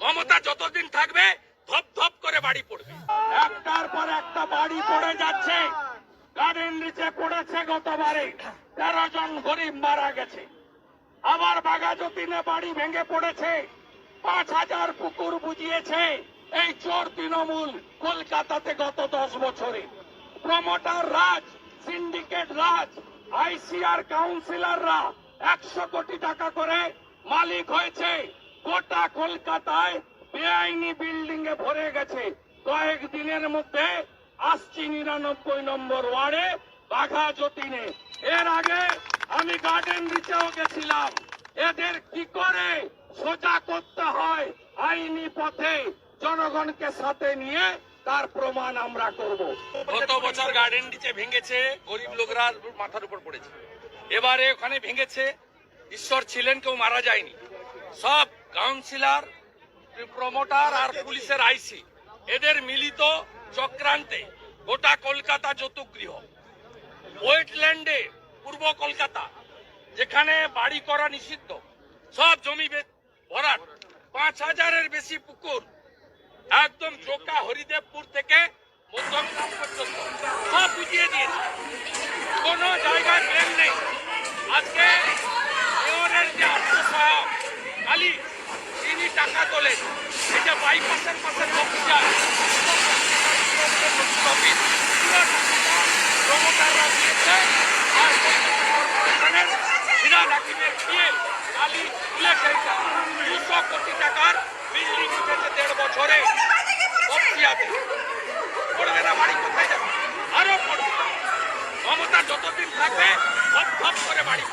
মমতা যতদিন থাকবে, ধপ ধপ করে বাড়ি পড়বে। একটার পর একটা বাড়ি পড়ে যাচ্ছে। গার্ডেন নিচে পড়েছে গতবারে। তেরো জন গরিব মারা গেছে। আবার বাগাজতিনে বাড়ি ভেঙে পড়েছে। পাঁচ হাজার পুকুর বুঝিয়েছে। এই চোর তৃণমূল কলকাতাতে গত দশ বছরে। প্রমোটার রাজ, সিন্ডিকেট রাজ, আইসিআর কাউন্সিলররা একশো কোটি টাকা করে মালিক হয়েছে। গোটা কলকাতায় বেআইনি বিল্ডিং এ ভরে গেছে। কয়েক দিনের মধ্যে আসছি নিরানব্বই নম্বর ওয়ার্ডে, বাঘা যতীনে। এর আগে আমি গার্ডেন রিচেও গেছিলাম। এদের কি করে সোজা করতে হয় আইনি পথে? জনগণকে সাথে নিয়ে তার প্রমাণ আমরা করব। গত বছর গার্ডেন নিচে ভেঙেছে, গরিব লোকরা মাথার উপর পড়েছে। এবারে ওখানে ভেঙেছে। ঈশ্বর ছিলেন, কেউ মারা যায়নি। সব কাউন্সিলর প্রমোটার আর পুলিশের আইসি এদের মিলিত চক্রান্তে গোটা কলকাতা যৌতুগৃহ ওয়েটল্যান্ডে পূর্ব কলকাতা, যেখানে বাড়ি করা নিষিদ্ধ। সব জমি ভরাট। পাঁচ হাজারের বেশি পুকুর, একদম জোকা হরিদেবপুর থেকে মধ্যমগ্রাম সব বুঝিয়ে দিয়েছে। কোনো জায়গায় প্রেম নেই। আজকে খালি টাকা তোলেন এই যে বাইপাসের পাশে অফিসার প্রমোটাররা তুলে পড়বে না যতদিন থাকবে সব করে বাড়ি